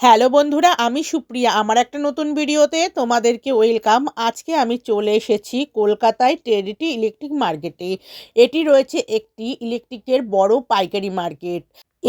Hello বন্ধুরা, আমি সুপ্রিয়া। আমার একটা নতুন ভিডিওতে তোমাদেরকে ওয়েলকাম। আজকে আমি চলে এসেছি কলকাতায় টেরিটি ইলেকট্রিক মার্কেটে। এটি রয়েছে একটি ইলেকট্রিকের বড় পাইকারি মার্কেট।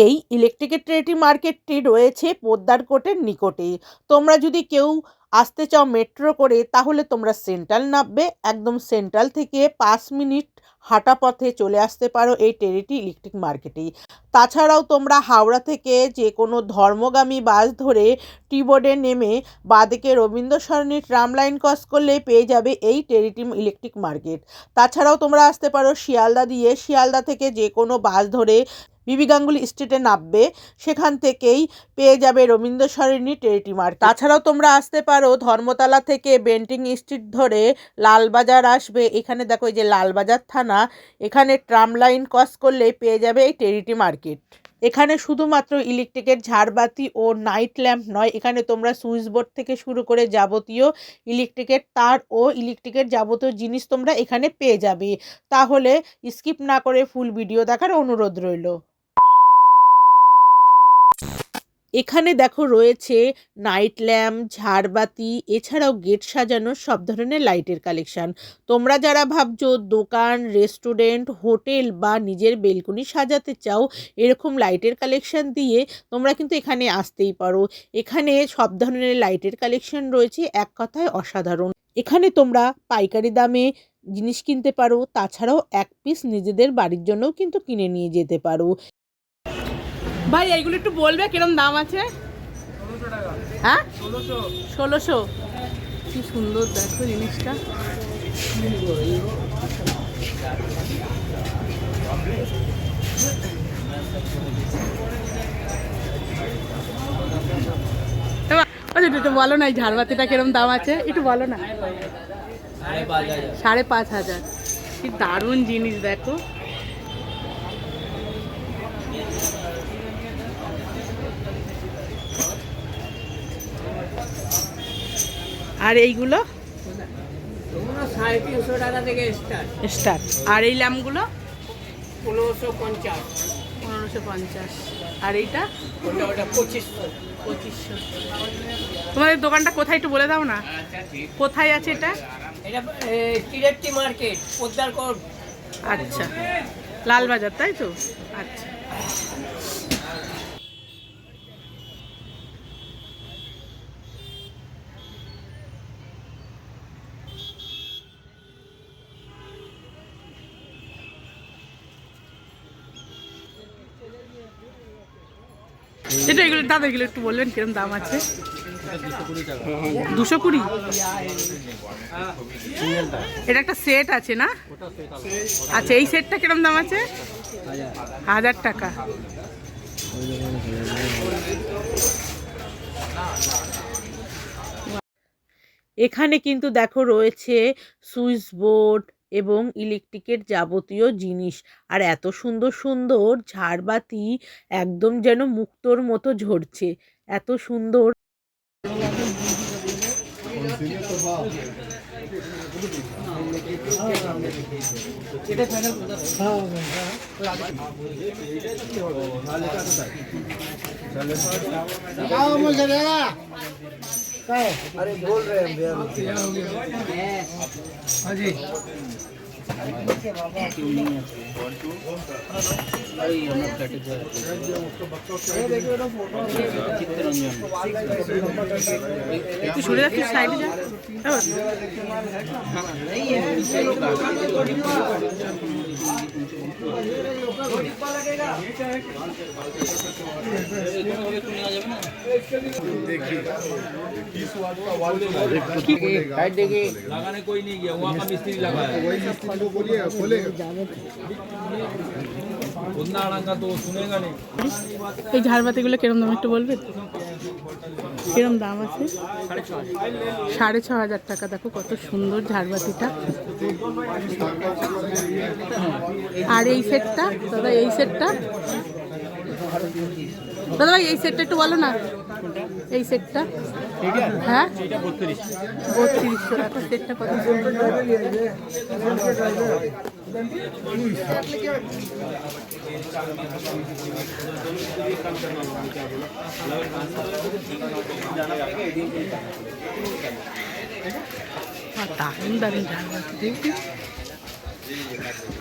এই ইলেকট্রিকের ট্রেটি মার্কেটটি রয়েছে পোদ্দার কোটের নিকটে। তোমরা যদি কেউ আসতে চাও মেট্রো করে, তাহলে তোমরা সেন্ট্রাল নামবে। একদম সেন্ট্রাল থেকে পাঁচ মিনিট হাঁটা পথে চলে আসতে পারো এই টেরিটি ইলেকট্রিক মার্কেটে তাছাড়াও তোমরা হাওড়া থেকে যে কোনো ধর্মগামী বাস ধরে টি বোর্ডে নেমে বাঁদিকে Rabindra Sarani tram line cross করলে পেয়ে যাবে এই টেরিটি ইলেকট্রিক মার্কেট তাছাড়াও তোমরা আসতে পারো শিয়ালদা দিয়ে। শিয়ালদা থেকে যে কোনো বাস ধরে বিবি গাঙ্গুলি স্ট্রিটে নামবে, সেখান থেকেই পেয়ে যাবে রবীন্দ্র সরণি টেরিটি মার্কেট তাছাড়াও তোমরা আসতে পারো ধর্মতলা থেকে বেন্টিং স্ট্রিট ধরে লালবাজার আসবে। এখানে দেখো এই যে লালবাজার থানা, এখানে ট্রাম লাইন ক্রস করলে পেয়ে যাবে এই টেরিটি মার্কেট। এখানে শুধুমাত্র ইলেকট্রিকের ঝাড়বাতি ও নাইট ল্যাম্প নয়, এখানে তোমরা সুইচ বোর্ড থেকে শুরু করে যাবতীয় ইলেকট্রিকের তার ও ইলেকট্রিকের যাবতীয় জিনিস তোমরা এখানে পেয়ে যাবে। তাহলে স্কিপ না করে ফুল ভিডিও দেখার অনুরোধ রইল। এখানে দেখো রয়েছে নাইট ল্যাম্প ঝাড়বাতি, এছাড়াও গেট সাজানো সব ধরনের লাইটের কালেকশন তোমরা যারা ভাবছ দোকান রেস্টুরেন্ট হোটেল বা নিজের বেলকুনি সাজাতে চাও এরকম লাইটের কালেকশন দিয়ে তোমরা কিন্তু এখানে আসতেই পারো। এখানে সব ধরনের লাইটের কালেকশন রয়েছে, এক কথায় অসাধারণ। এখানে তোমরা পাইকারি দামে জিনিস কিনতে পারো, তাছাড়াও এক পিস নিজেদের বাড়ির জন্যও কিন্তু কিনে নিয়ে যেতে পারো। ভাই, এইগুলো একটু বলবে কিরম দাম আছে? হ্যাঁ? ষোলোশো। কি সুন্দর, দেখো জিনিসটা। একটু বলো না ঝাড়বাতিটা কিরম দাম আছে? একটু বলো না। সাড়ে পাঁচ হাজার। কি দারুণ জিনিস, দেখো। আর এইগুলো? টাকা থেকে স্টার্ট। আর এই ল্যাম্পগুলো পনেরোশো পঞ্চাশ। পনেরোশো পঞ্চাশ। আর এইটা? পঁচিশশো। পঁচিশশো। তোমাদের দোকানটা কোথায় একটু বলে দাও না। কোথায় আছে এটা? এটা টিরেট্টি মার্কেট পোদ্দার আচ্ছা। লালবাজার তাই তো? আচ্ছা। এটা এগুলো, দাদা, এগুলো একটু বলবেন, কিরম দাম আছে? দুশো কুড়ি? এটা একটা সেট আছে না? আচ্ছা এই সেটটা কিরম দাম আছে? হাজার টাকা। এখানে কিন্তু দেখো রয়েছে সুইচ বোর্ড এবং ইলেকট্রিকের যাবতীয় জিনিস। আর এত সুন্দর সুন্দর ঝাড়বাতি একদম যেন মুক্তোর মতো ঝরছে। এত সুন্দর। একটু সরে যাচ্ছি সাইডে যা এবার। लगाने कोई नहीं गया वहाँ का मिस्त्री लगा है वही मिस्त्री को बोलिए खोलेगा এই ঝাড়বাতিগুলো কিরম দাম একটু বলবেন? কিরম দাম আছে? সাড়ে ছ হাজার টাকা। দেখো কত সুন্দর ঝাড়বাতিটা। আর এই সেটটা? দাদা, এই সেটটা? দাদা ভাই এই সেটটা একটু বলো না। এই সেটটা হ্যাঁ? বত্রিশশো। টাকা সেটটা কত? দারুণ দারুণ ঝাড়বাতি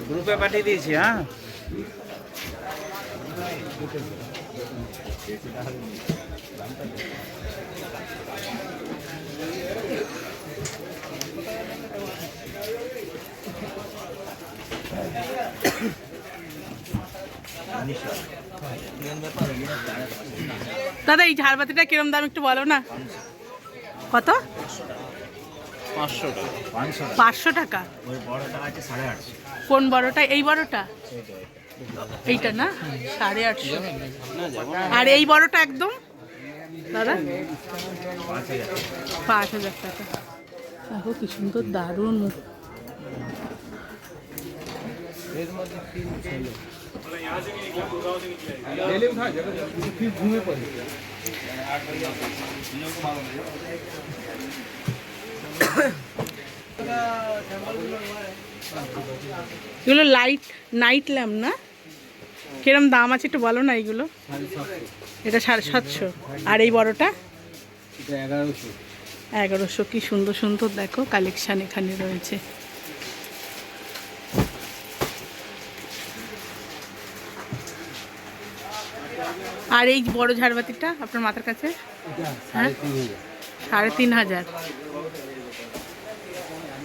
গ্রুপে পাঠিয়ে দিয়েছি হ্যাঁ? দাদা এই ঝাড়বাতিটা কিরম দাম একটু বলো না। কত? পাঁচশো টাকা। পাঁচশো কোন বড়টা? এই বড়টা? এইটা না সাড়ে আটশো। আর এই বড়টা একদম? দাদা? পাঁচ হাজার টাকা। দেখো কি সুন্দর দারুণ। এগুলো লাইট নাইট ল্যাম্প না? কিরম দাম আছে একটু বলো না এইগুলো এটা সাড়ে সাতশো। আর এই বড়টা? এগারোশো। এগারোশো কি সুন্দর সুন্দর দেখো কালেকশান এখানে রয়েছে। আর এই বড় ঝাড়বাতিটা আপনার মাথার কাছে? হ্যাঁ? সাড়ে তিন হাজার।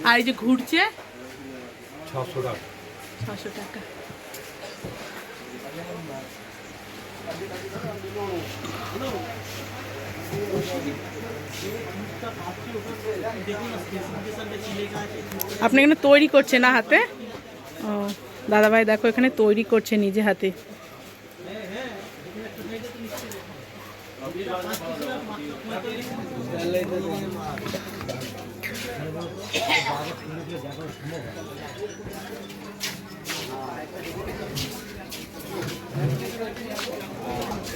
আর এই যে ঘুরছে? ছশো টাকা। ছশো টাকা। আপনি এখানে তৈরি করছে না হাতে ও দাদাভাই দেখো এখানে তৈরি করছে নিজে হাতে।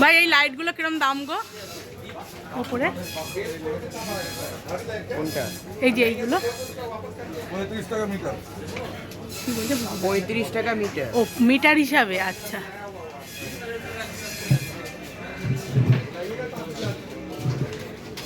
ভাই এই লাইটগুলো কিরম দাম গো? ওপরে এই যে এইগুলো। পঁয়ত্রিশ টাকা মিটার। ও মিটার হিসাবে আচ্ছা।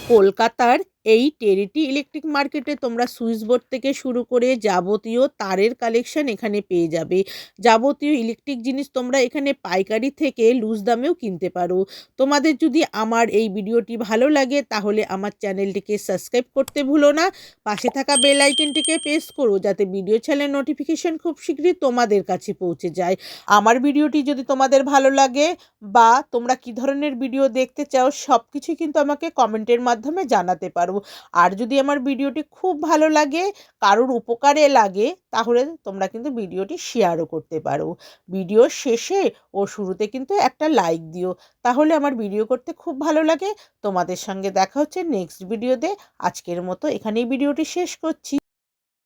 কলকাতার এই টেরিটি ইলেকট্রিক মার্কেটে তোমরা সুইচ বোর্ড থেকে শুরু করে যাবতীয় তারের কালেকশন এখানে পেয়ে যাবে। যাবতীয় ইলেকট্রিক জিনিস তোমরা এখানে পাইকারি থেকে লুজ দামেও কিনতে পারো। তোমাদের যদি আমার এই ভিডিওটি ভালো লাগে তাহলে আমার চ্যানেলটিকে সাবস্ক্রাইব করতে ভুলো না। পাশে থাকা বেল আইকনটিকে প্রেস করো যাতে ভিডিও চ্যানেল নোটিফিকেশন খুব শীঘ্রই তোমাদের কাছে পৌঁছে যায়। আমার ভিডিওটি যদি তোমাদের ভালো লাগে বা তোমরা কি ধরনের ভিডিও দেখতে চাও সব কিছুই কিন্তু আমাকে কমেন্টের মাধ্যমে জানাতে পারো। আর যদি আমার ভিডিওটি খুব ভালো লাগে, কারোর উপকারে লাগে, তাহলে তোমরা কিন্তু ভিডিওটি শেয়ারও করতে পারো। ভিডিও শেষে ও শুরুতে কিন্তু একটা লাইক দিও, তাহলে আমার ভিডিও করতে খুব ভালো লাগে। তোমাদের সঙ্গে দেখা হচ্ছে নেক্সট ভিডিওতে আজকের মতো এখানেই ভিডিওটি শেষ করছি।